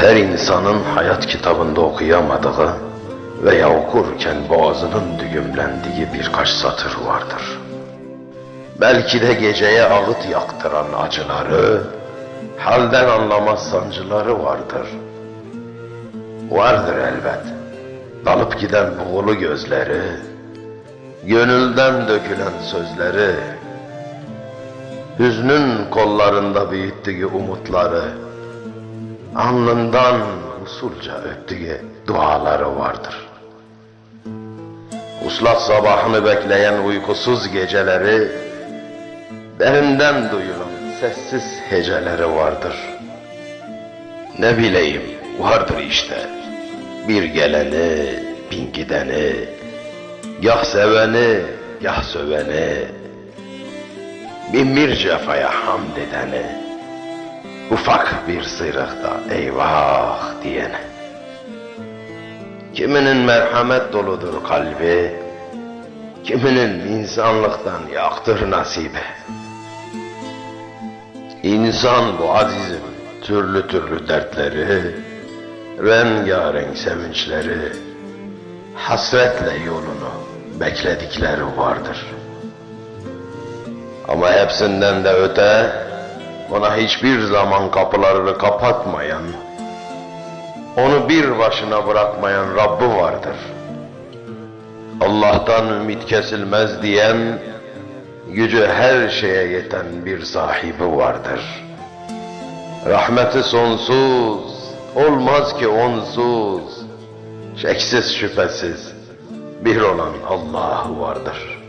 Her insanın hayat kitabında okuyamadığı veya okurken boğazının düğümlendiği birkaç satır vardır. Belki de geceye ağıt yaktıran acıları, halden anlamaz sancıları vardır. Vardır elbet. Dalıp giden buğulu gözleri, gönülden dökülen sözleri, hüznün kollarında büyüttüğü umutları, alnından usulca öptüğü duaları vardır. Uslat sabahını bekleyen uykusuz geceleri, derinden duyulan sessiz heceleri vardır. Ne bileyim, vardır işte. Bir geleni, bin gideni, gah seveni, gah söveni, bin bir cefaya hamd edeni, ufak bir sıyrıkta eyvah diyeni. Kiminin merhamet doludur kalbi, kiminin insanlıktan yaktır nasibi. İnsan bu azizim türlü türlü dertleri, rengarenk sevinçleri, hasretle yolunu bekledikleri vardır. Ama hepsinden de öte, ona hiçbir zaman kapılarını kapatmayan, onu bir başına bırakmayan Rabbi vardır. Allah'tan ümit kesilmez diyen, gücü her şeye yeten bir sahibi vardır. Rahmeti sonsuz, olmaz ki onsuz, şeksiz şüphesiz bir olan Allah vardır.